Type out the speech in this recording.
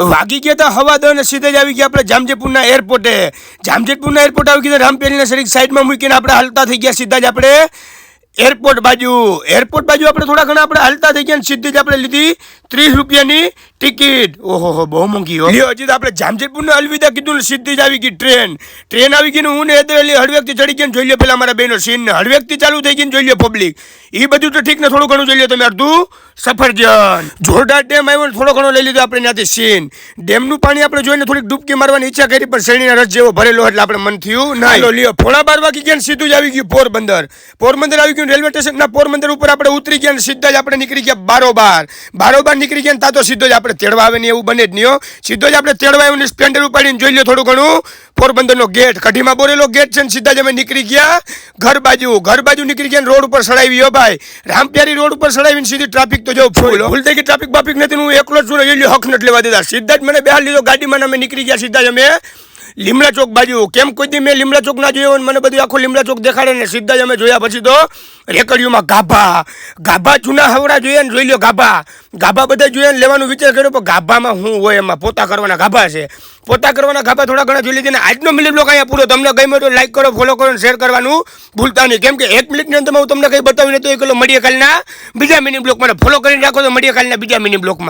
વાગી ગયા હતા હવા દો ને સીધે જ આવી ગયા આપણે જામજેતપુરના એરપોર્ટે જામજેતપુરના એરપોર્ટ આવી ગયા રામપેરીના સરીક સાઈડમાં મૂકીને આપણે હાલતા થઈ ગયા, સીધા જ આપણે એરપોર્ટ બાજુ. એરપોર્ટ બાજુ આપણે થોડા ઘણા આપણે હાલતા થઈ ગયા સીધી જ આપણે લીધી ત્રીસ રૂપિયાની ટિકિટ. ઓહો બહુ મોંઘી હો. હજી તો આપણે જામજેતપુરને અલવિદા કીધું ને સીધી જ આવી ગઈ ટ્રેન. ટ્રેન આવી ગઈ ને હું ને એદરેલી હળવેકથી ચડી ગયા જોઈ લે પેલા મારા બેનો સીન ને. હળવેકથી ચાલુ થઈ ગઈ જોઈ લે પબ્લિક એ બધું તો ઠીક ને થોડું ઘણું જોઈ લે તમે અડધું સફરજન. જોરદાર ડેમ આવ્યો ને થોડો ઘણો લઈ લીધો આપણે ત્યાંથી સીન. ડેમનું પાણી આપણે જોઈને થોડીક ડૂબકી મારવાની ઈચ્છા કરી પણ શ્રેણીના રસ જેવો ભરેલો એટલે આપણે મન થયું ના લ્યો ફોડા બાર વાગી ગયા સીધું જ આવી ગયું પોરબંદર. પોરબંદર આવી ગયું રેલવે સ્ટેશનના પોરબંદર ઉપર આપણે ઉતરી ગયા ને સીધા જ આપણે નીકળી ગયા બારોબાર. બારોબાર નીકળી ગયા તા તો સીધો જ આપણે તેડવા આવે ને એવું બને જ નહીં સીધો જ આપણે તેડવા આવ્યું સ્પ્લેન્ડર ઉપાડીને જોઈ લો થોડું ઘણું. પોરબંદરનો ગેટ, કઢીમાં બોરેલો ગેટ છે ને સીધા જ અમે નીકળી ગયા. ઘર બાજુ ઘર બાજુ નીકળી ગયા રોડ ઉપર સડાવી હો ભાઈ. રામપ્યારી રોડ ઉપર સડાવીને સીધી ટ્રાફિક તો જો ફૂલ ફૂલ થઈ ગઈ ટ્રાફિક બાફિક નથી હું એકલો જ છું હક નથી લેવા દીધા સીધા જ મને બહાર લીધો, ગાડીમાં અમે નીકળી ગયા, સીધા જ અમે લીમડા ચોક બાજુ. કેમ કોઈ દી મેં લીમડા ચોક ના જોયો મને બધું આખો લીમડા ચોક દેખાડે ને સીધા જ અમે જોયા પછી તો રેકડીઓમાં ગાભા. ગાભા જૂના હવડા જોઈએ ને જોઈ લો ગાભા. ગાભા બધા જોઈએ ને લેવાનું વિચાર કર્યો, પણ ગાભામાં શું હોય એમાં? પોતા કરવાના ગાભા છે. પોતા કરવાના ગાભા થોડા ઘણા જોઈ લીધી ને આજનો મિલિટ બ્લોક અહીંયા પૂરો. તમને ગમ્યો તો લાઈક કરો ફોલો કરો શેર કરવાનું ભૂલતા નહીં. કેમ કે એક મિનિટની અંદર હું તમને કંઈ બતાવી નથી તો એ કિલો મળીએ કાલના બીજા મિનિટ બ્લોકમાં. ફોલો કરીને રાખો તો મળીએ કાલના બીજા મિનિટ બ્લોકમાં.